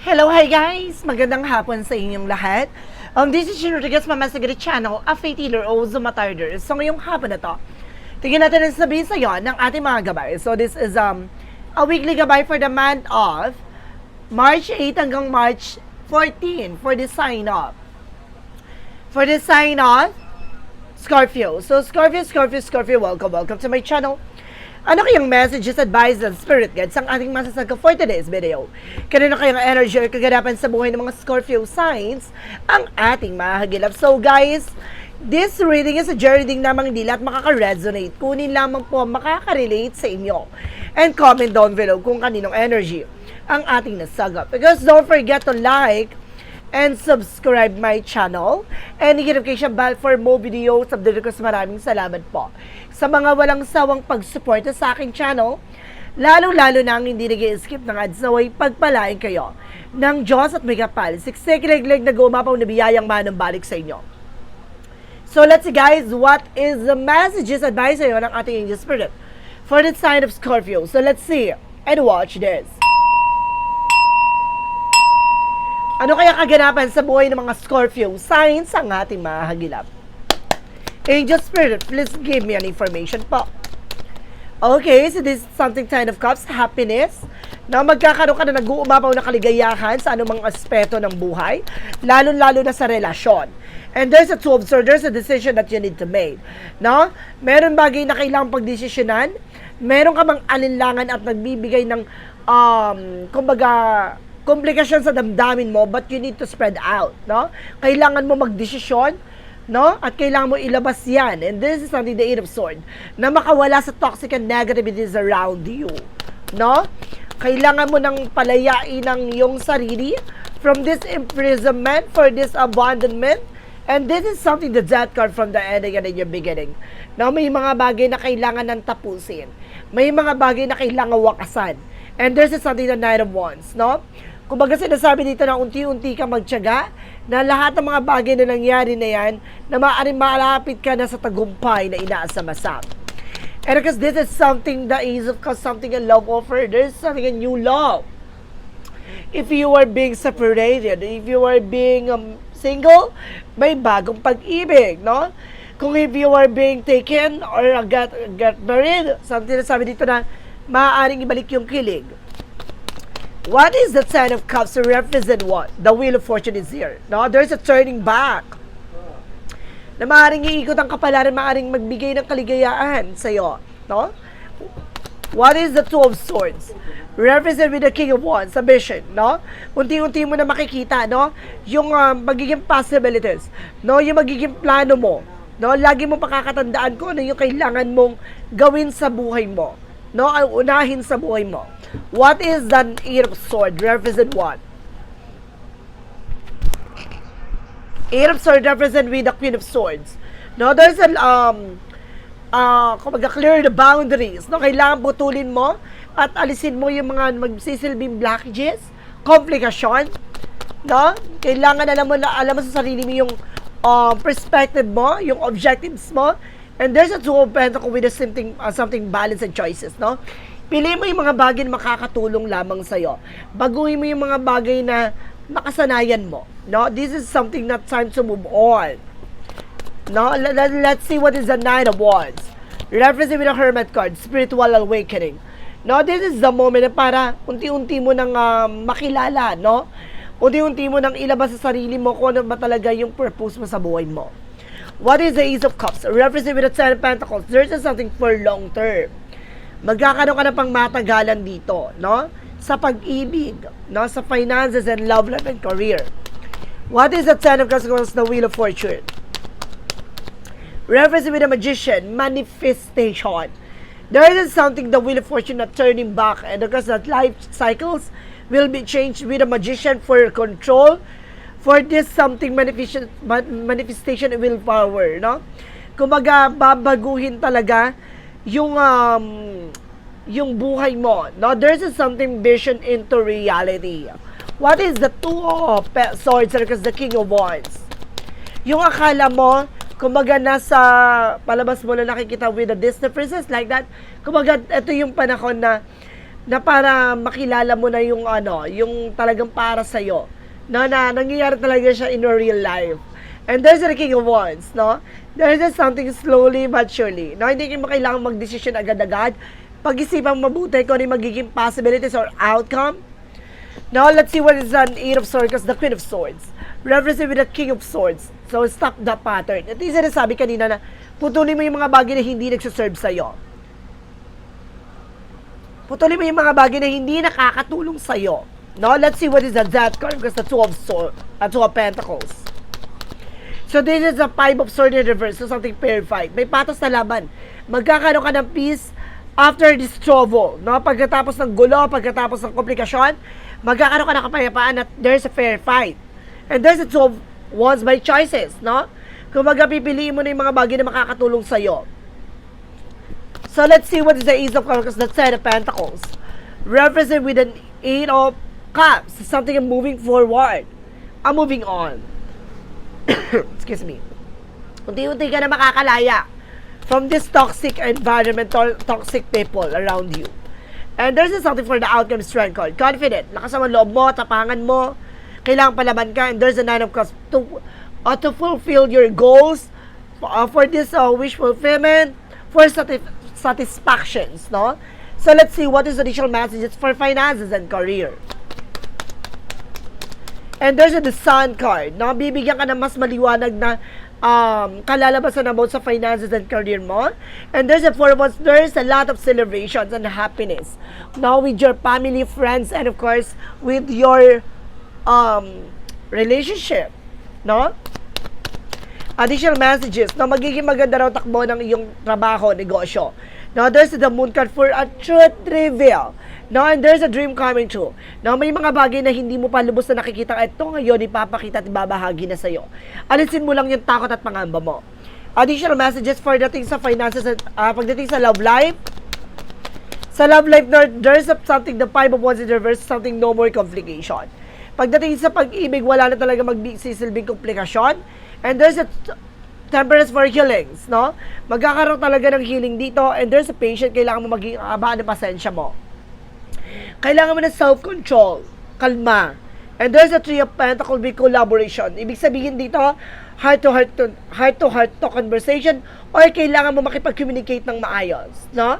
Hello, hi guys! Magandang hapon sa inyong lahat. Um, this is Shin Rodriguez, Mama Sagari Channel, a faith healer o Zumatarder. So ngayong hapon na to, tingnan natin ang sabihin sa iyo ng ating mga gabay. So this is um, a weekly gabay for the month of March 8 hanggang March 14 for the sign off. For the sign off, Scorpio. So Scorpio, Scorpio, Scorpio, welcome, welcome to my channel. Ano kayang messages, advice, and spirit guides ang ating masasaga for today's video? Kanino kayang energy or kaganapan sa buhay ng mga Scorpio signs ang ating mahagilap? So guys, this reading is a journey namang hindi lahat makaka-resonate. Kunin lamang po makaka-relate sa inyo. And comment down below kung kaninong energy ang ating nasagap. Because don't forget to like, and subscribe my channel and kayo siya bell for more videos. Update ko sa maraming salamat po. Sa mga walang sawang pagsuporta sa aking channel, lalong-lalo na ang hindi nag skip ng ads naway pagpalain kayo ng Diyos at may kapal. Siksik legleg na gumapaw na biyayang manong balik sa inyo. So let's see guys, what is the messages advice sa'yo ng ating angel spirit for the sign of Scorpio. So let's see and watch this. Ano kaya kaganapan sa buhay ng mga Scorpio signs ang ating mahagilap? Angel Spirit, please give me an information po. Okay, so this is something ten of cups, happiness, na magkakaroon ka na nag-uumapaw na kaligayahan sa anumang aspeto ng buhay, lalo-lalo na sa relasyon. And there's a two of swords, there's a decision that you need to make. No? Meron bagay na kailangang pagdesisyonan, meron ka mang alinlangan at nagbibigay ng, um, kumbaga, komplikasyon sa damdamin mo, but you need to spread out, no? Kailangan mo magdesisyon, no? At kailangan mo ilabas yan. And this is something the Eight of Swords, na makawala sa toxic and negativities around you, no? Kailangan mo nang palayain ang iyong sarili from this imprisonment, for this abandonment, And this is something the death card from the ending and in your beginning. No, may mga bagay na kailangan ng tapusin. May mga bagay na kailangan wakasan. And there's something the Nine of Wands, no? Kumbaga sinasabi dito na unti-unti ka magtyaga na lahat ng mga bagay na nangyari na yan na maaaring malapit ka na sa tagumpay na inaasam-asam. And because this is something that is of course something a love offer, there's something a new love. If you are being separated, if you are being um, single, may bagong pag-ibig, no? Kung if you are being taken or get, get married, something na sabi dito na maaaring ibalik yung kilig. What is the Ten of Cups to represent what? The Wheel of Fortune is here. No, there's a turning back. Na maaaring iikot ang kapalaran, maaaring magbigay ng kaligayaan sa iyo. No? What is the Two of Swords? Represent with the King of Wands, sa vision, no? Unti-unti mo na makikita, no? Yung uh, magiging possibilities, no? Yung magiging plano mo, no? Lagi mo pakakatandaan ko ano yung kailangan mong gawin sa buhay mo, no? Ang unahin sa buhay mo. What is the Eight of Swords? Represent what? Eight of Swords represent with the Queen of Swords. No, there's an um uh, kumbaga clear the boundaries. No, kailangan putulin mo at alisin mo yung mga magsisilbing blockages, komplikasyon. No? Kailangan alam mo na alam mo sa sarili mo yung uh, perspective mo, yung objectives mo. And there's a two of pentacles with a something, uh, something balance and choices, no? Pili mo yung mga bagay na makakatulong lamang sa'yo. Baguhin mo yung mga bagay na nakasanayan mo. No? This is something not time to move on. No? Let, let, let's see what is the Nine of Wands. Representing with a Hermit card, Spiritual Awakening. No? This is the moment na para unti-unti mo nang uh, makilala, no? Unti-unti mo nang ilabas sa sarili mo kung ano ba talaga yung purpose mo sa buhay mo. What is the Ace of Cups? Representing with the Ten of Pentacles. There's something for long term. Magkakaroon ka na pang matagalan dito, no? Sa pag-ibig, no? Sa finances and love life and career. What is the Ten of Cups? The Wheel of Fortune. Reference with a magician, manifestation. There is something the Wheel of Fortune not turning back, and because that life cycles will be changed with a magician for control. For this something manifestation, manifestation will power, no? Kumbaga, babaguhin talaga yung um, yung buhay mo. No, there's something vision into reality. What is the two of swords because the king of wands? Yung akala mo, kumbaga nasa palabas mo na nakikita with the Disney princess like that. Kumbaga ito yung panahon na na para makilala mo na yung ano, yung talagang para sa iyo. No, na nangyayari talaga siya in real life. And there's the King of Wands, no? There's just something slowly but surely. No, hindi mo kailangan mag-decision agad-agad. Pag-isipan mabuti kung ano magiging possibilities or outcome. Now, let's see what is an Eight of Swords because the Queen of Swords. Referencing with the King of Swords. So, stop the pattern. Ito yung sinasabi kanina na putulin mo yung mga bagay na hindi nagsaserve sa'yo. Putulin mo yung mga bagay na hindi nakakatulong sa'yo. No, let's see what is the Death card because the Two of Swords, uh, Two of Pentacles. So this is a Five of Swords in reverse, so something purified. May patos na laban. Magkakaroon ka ng peace after this trouble. No? Pagkatapos ng gulo, pagkatapos ng komplikasyon, magkakaroon ka ng kapayapaan at there's a fair fight. And there's a two wands by choices. No? Kung pipiliin mo na yung mga bagay na makakatulong sa'yo. So let's see what is the Ace of Cups, the Ten of Pentacles. Represent with an Eight of Cups, something moving forward. I'm moving on. Excuse me. Unti-unti ka na makakalaya from this toxic environment or toxic people around you. And there's something for the outcome strength card. Confident. Lakas naman loob mo, tapangan mo. Kailangan palaban ka. And there's a nine of cups to, uh, to fulfill your goals uh, for this uh, wish fulfillment, for satis- satisfactions, no? So let's see what is the additional messages for finances and career. And there's the sun card, no? Bibigyan ka ng mas maliwanag na um, kalalabasan about sa finances and career mo. And there's a four of wands, there's a lot of celebrations and happiness. Now with your family, friends, and of course, with your um, relationship, no? additional messages na magiging maganda raw takbo ng iyong trabaho, negosyo. Now, there's the moon card for a truth reveal. Now, and there's a dream coming true. Now, may mga bagay na hindi mo pa lubos na nakikita. Ito ngayon, ipapakita at ibabahagi na sa'yo. Alisin mo lang yung takot at pangamba mo. Additional messages for dating sa finances at uh, pagdating sa love life. Sa love life, there, there's something, the five of wands in reverse, something no more complication. Pagdating sa pag-ibig, wala na talaga magsisilbing komplikasyon. And there's a temperance for healings, no? Magkakaroon talaga ng healing dito and there's a patient, kailangan mo maging abaan ng pasensya mo. Kailangan mo ng self-control, kalma. And there's a three of pentacles with collaboration. Ibig sabihin dito, heart to heart to conversation or kailangan mo makipag-communicate ng maayos, no?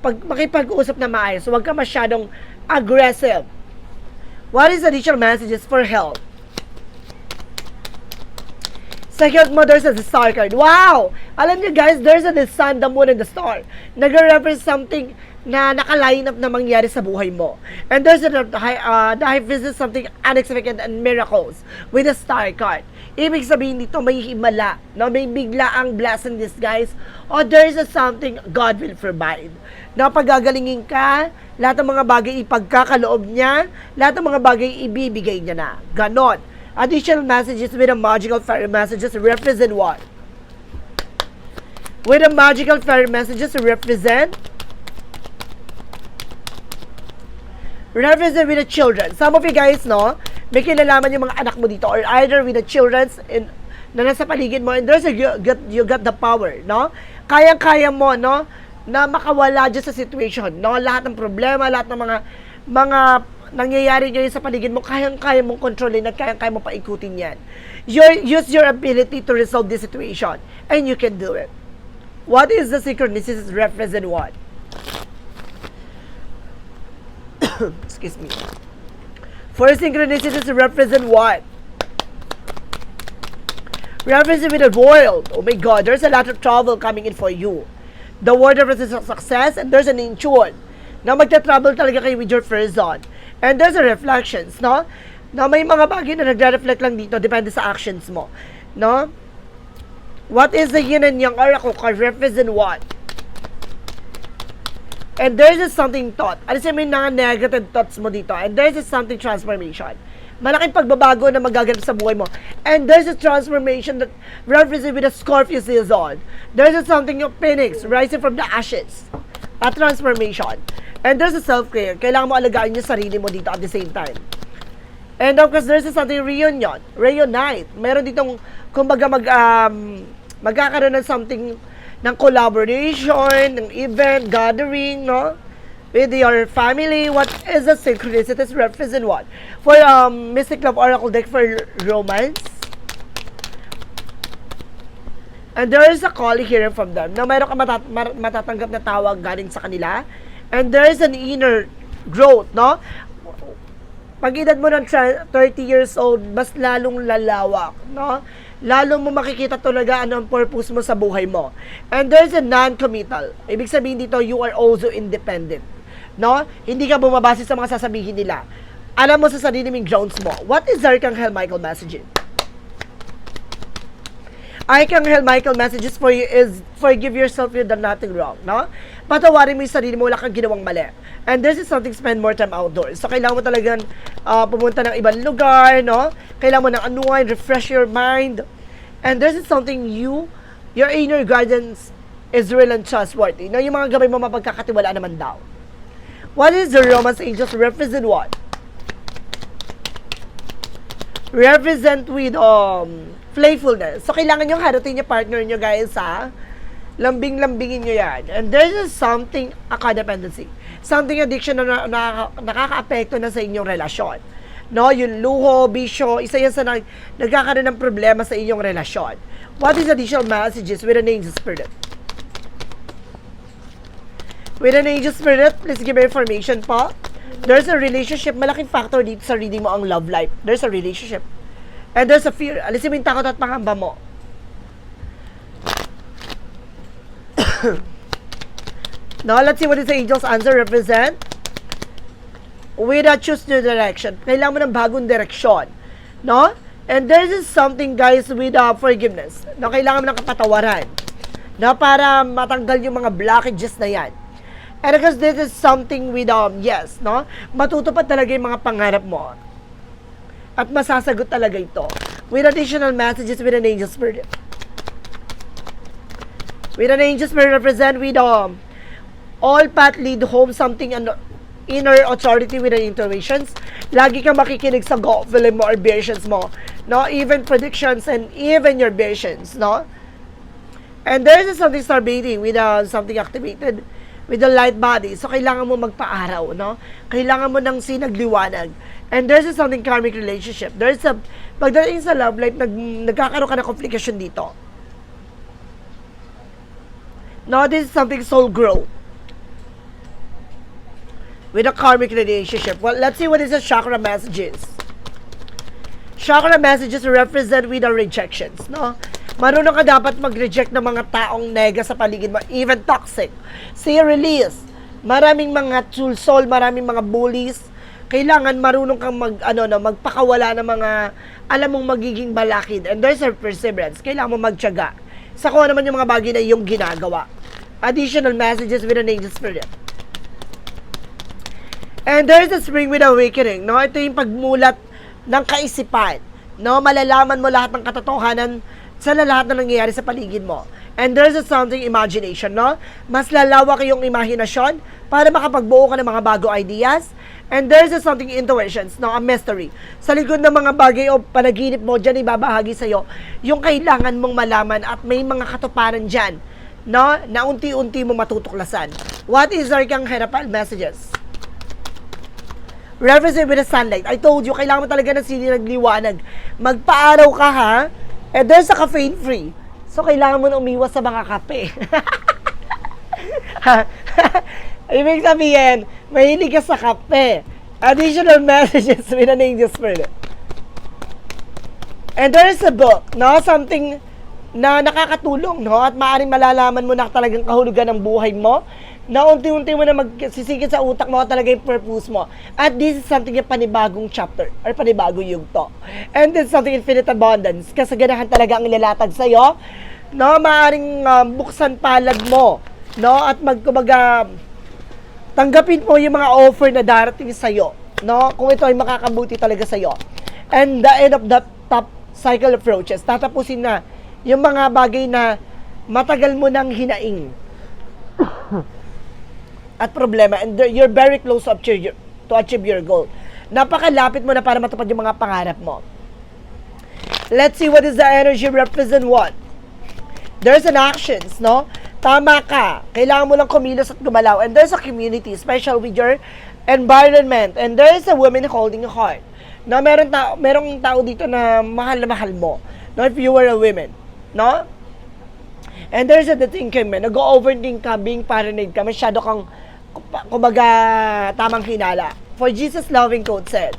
Pag makipag-usap na maayos, huwag ka masyadong aggressive. What is additional messages for health? Second mo, there's a star card. Wow! Alam niyo guys, there's a the sun, the moon, and the star. Nag-represent something na naka-line up na mangyari sa buhay mo. And there's a uh, the high visit something unexpected and miracles with a star card. Ibig sabihin dito, may himala, no? may bigla ang blessing this guys. Or there's a something God will provide. Na pagagalingin ka, lahat ng mga bagay ipagkakaloob niya, lahat ng mga bagay ibibigay niya na. Ganon. Additional messages with a magical fairy messages represent what? With a magical fairy messages represent represent with the children. Some of you guys, no, may kinalaman yung mga anak mo dito or either with the children's in, na nasa paligid mo and there's a, you, got, you got the power, no? Kayang-kaya mo, no, na makawala dyan sa situation, no? Lahat ng problema, lahat ng mga mga nangyayari ngayon sa paligid mo, kayang-kaya mong kontrolin at kayang-kaya mong paikutin yan. Your, use your ability to resolve this situation and you can do it. What is the synchronicities represent what? Excuse me. For synchronicities represent what? Represent with the world. Oh my God, there's a lot of trouble coming in for you. The word represents success and there's an intuition. Na magta-trouble talaga kayo with your person. And there's a reflections, no? Na may mga bagay na nagre-reflect lang dito, depende sa actions mo. No? What is the yin and yang oracle card represent what? And there's just something thought. Ano sa may mga negative thoughts mo dito? And there's just something transformation. Malaking pagbabago na magaganap sa buhay mo. And there's a transformation that represents with a Scorpio season. There's just something yung phoenix rising from the ashes. A transformation. And there's a self-care. Kailangan mo alagaan yung sarili mo dito at the same time. And of course, there's a something reunion. Reunite. Meron ditong, kumbaga mag, um, magkakaroon ng something ng collaboration, ng event, gathering, no? with your family. What is the synchronicities represent what? For um, Mystic Love Oracle deck for romance. And there is a call here from them na mayroon ka matat- matatanggap na tawag galing sa kanila. And there is an inner growth, no? Pag edad mo ng tra- 30 years old, mas lalong lalawak, no? Lalo mo makikita talaga ano ang purpose mo sa buhay mo. And there's a non-committal. Ibig sabihin dito, you are also independent. No? Hindi ka bumabase sa mga sasabihin nila. Alam mo sa sarili mong grounds mo. What is Archangel Michael messaging? Archangel Michael messages for you is forgive yourself you done nothing wrong, no? Patawarin mo yung sarili mo, wala kang ginawang mali. And this is something spend more time outdoors. So, kailangan mo talagang ah, pumunta ng ibang lugar, no? Kailangan mo ng unwind, refresh your mind. And this is something you, your inner guidance is real and trustworthy. No? Yung mga gabay mo mapagkakatiwala naman daw. What is the romance angels represent what? represent with um playfulness. So, kailangan yung harutin yung partner nyo, guys, ha? Lambing-lambingin nyo yan. And there is something, a codependency. Something addiction na, na, na nakaka-apekto na sa inyong relasyon. No, yung luho, bisyo, isa yan sa nag, nagkakaroon ng problema sa inyong relasyon. What is additional messages with an angel spirit? With an angel spirit, please give me information po. There's a relationship. Malaking factor dito sa reading mo ang love life. There's a relationship. And there's a fear. Alisin mo yung takot at pangamba mo. Now, let's see what this angel's answer represent. With a choose new direction. Kailangan mo ng bagong direksyon. No? And there is something, guys, with uh, forgiveness. No, kailangan mo ng kapatawaran. No, para matanggal yung mga blockages na yan. And because this is something with, um, yes, no? Matutupad talaga yung mga pangarap mo. At masasagot talaga ito. With additional messages with an angel spirit. With an angel spirit represent with, um, all path lead home something ano, inner authority with an intuitions. Lagi kang makikinig sa gut feeling mo or visions mo. No? Even predictions and even your visions, no? And there is something starbating with uh, something activated with the light body. So, kailangan mo magpa-araw, no? Kailangan mo ng sinagliwanag. And there's a something karmic relationship. There's a, pagdating sa love life, nag, nagkakaroon ka ng komplikasyon dito. No, this is something soul growth. With a karmic relationship. Well, let's see what is the chakra messages. Chakra messages represent with the rejections, no? Marunong ka dapat mag-reject ng mga taong nega sa paligid mo, even toxic. See, release. Maraming mga soul, maraming mga bullies. Kailangan marunong kang mag, ano, no, magpakawala ng mga alam mong magiging balakid. And there's a perseverance. Kailangan mo magtyaga sa kung ano man yung mga bagay na iyong ginagawa. Additional messages with an angel spirit. And there's a spring with awakening, no? Ito yung pagmulat ng kaisipan, no? Malalaman mo lahat ng katotohanan sa lahat na nangyayari sa paligid mo. And there's a something imagination, no? Mas lalawak yung imahinasyon para makapagbuo ka ng mga bago ideas. And there's a something intuitions, no? A mystery. Sa likod ng mga bagay o panaginip mo, dyan ibabahagi sa'yo yung kailangan mong malaman at may mga katuparan dyan, no? Na unti-unti mo matutuklasan. What is our kang herapal messages? represent with the sunlight. I told you, kailangan mo talaga ng sininagliwanag. Magpaaraw ka ha, and there's a caffeine free. So, kailangan mo na umiwas sa mga kape. Ibig sabihin, mahilig ka sa kape. Additional messages with an angel spirit. And there is a book, no? Something na nakakatulong, no? At maaaring malalaman mo na talagang kahulugan ng buhay mo na unti-unti mo na magsisigit sa utak mo talaga yung purpose mo. At this is something yung panibagong chapter or panibagong yugto. And this is something infinite abundance. Kasaganahan talaga ang nilalatag sa'yo. No, maaring um, buksan palad mo. No, at magkumaga tanggapin mo yung mga offer na darating sa'yo. No, kung ito ay makakabuti talaga sa'yo. And the end of the top cycle approaches, tatapusin na yung mga bagay na matagal mo nang hinaing at problema and you're very close to achieve your, to achieve your goal. Napakalapit mo na para matupad yung mga pangarap mo. Let's see what is the energy represent what. There's an actions, no? Tama ka. Kailangan mo lang kumilos at gumalaw. And there's a community, special with your environment. And there's a woman holding a heart. Na meron tao, merong tao dito na mahal na mahal mo. No, if you were a woman. No? And there's a the thing kay men, nag-overthink ka, being paranoid ka, masyado kang, kumbaga, tamang hinala. For Jesus loving quote said,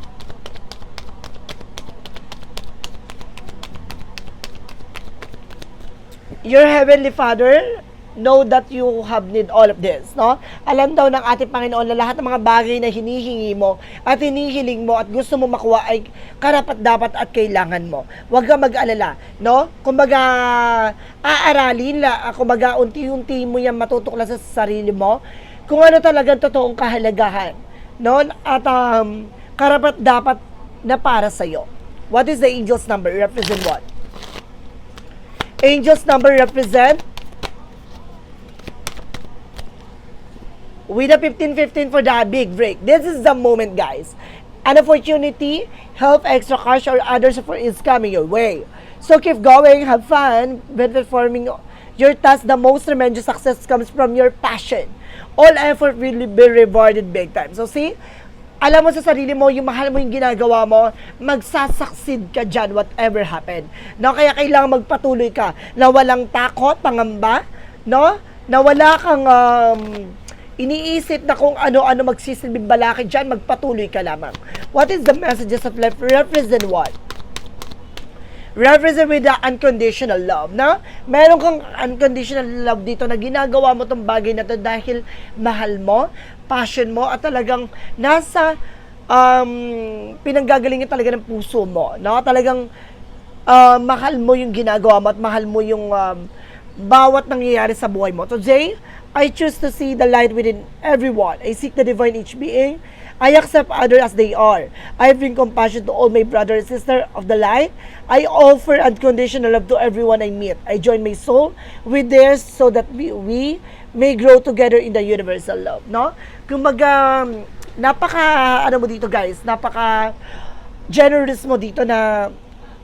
Your Heavenly Father, know that you have need all of this, no? Alam daw ng ating Panginoon na lahat ng mga bagay na hinihingi mo at hinihiling mo at gusto mo makuha ay karapat dapat at kailangan mo. Huwag kang mag-alala, no? Kumbaga, aaralin la, kumbaga unti-unti mo yan matutuklas sa sarili mo kung ano talagang totoong kahalagahan, no? At um, karapat dapat na para sa'yo. What is the angel's number? Represent what? Angel's number represent with a 15-15 for the big break. This is the moment, guys. An opportunity, help, extra cash, or other support is coming your way. So keep going, have fun, when performing your task. The most tremendous success comes from your passion. All effort will be rewarded big time. So see, alam mo sa sarili mo, yung mahal mo yung ginagawa mo, magsasucceed ka dyan, whatever happen. No? Kaya kailangan magpatuloy ka na walang takot, pangamba, no? Na wala kang um, iniisip na kung ano-ano magsisilbing balakid dyan, magpatuloy ka lamang. What is the messages of life? Represent what? Represent with the unconditional love, na meron kang unconditional love dito na ginagawa mo tong bagay na to dahil mahal mo, passion mo, at talagang nasa um, pinanggagalingan talaga ng puso mo, no? Talagang uh, mahal mo yung ginagawa mo at mahal mo yung um, bawat nangyayari sa buhay mo. Today, I choose to see the light within everyone. I seek the divine each being. I accept others as they are. I bring compassion to all my brother and sister of the light. I offer unconditional love to everyone I meet. I join my soul with theirs so that we, we may grow together in the universal love. No? Kumbaga, napaka, ano mo dito guys, napaka generous mo dito na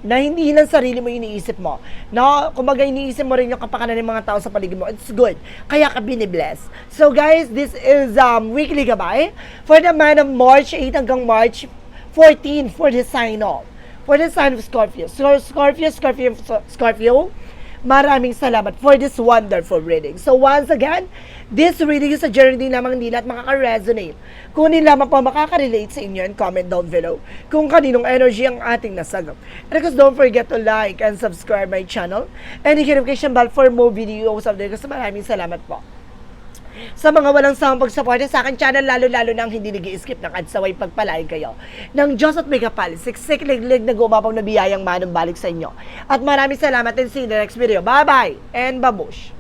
na hindi lang sarili mo iniisip mo. No? Kumbaga iniisip mo rin yung kapakanan ng mga tao sa paligid mo. It's good. Kaya ka binibless. So guys, this is um, weekly gabay for the month of March 8 hanggang March 14 for the sign off. For the sign of Scorpio. So, Scorpio, Scorpio, Scorpio, maraming salamat for this wonderful reading. So once again, this reading is a journey lamang nila at makaka-resonate. Kunin lamang po makaka-relate sa inyo and comment down below kung kaninong energy ang ating nasagap. And of course, don't forget to like and subscribe my channel and hit notification bell for more videos of Kasi maraming salamat po sa mga walang sawang pagsuporta sa akin channel, lalo-lalo nang hindi nag skip ng adsaway pagpalain kayo. Ng Diyos at may kapal, siksik liglig na gumapang na biyayang manong balik sa inyo. At maraming salamat and see you next video. Bye-bye and babush!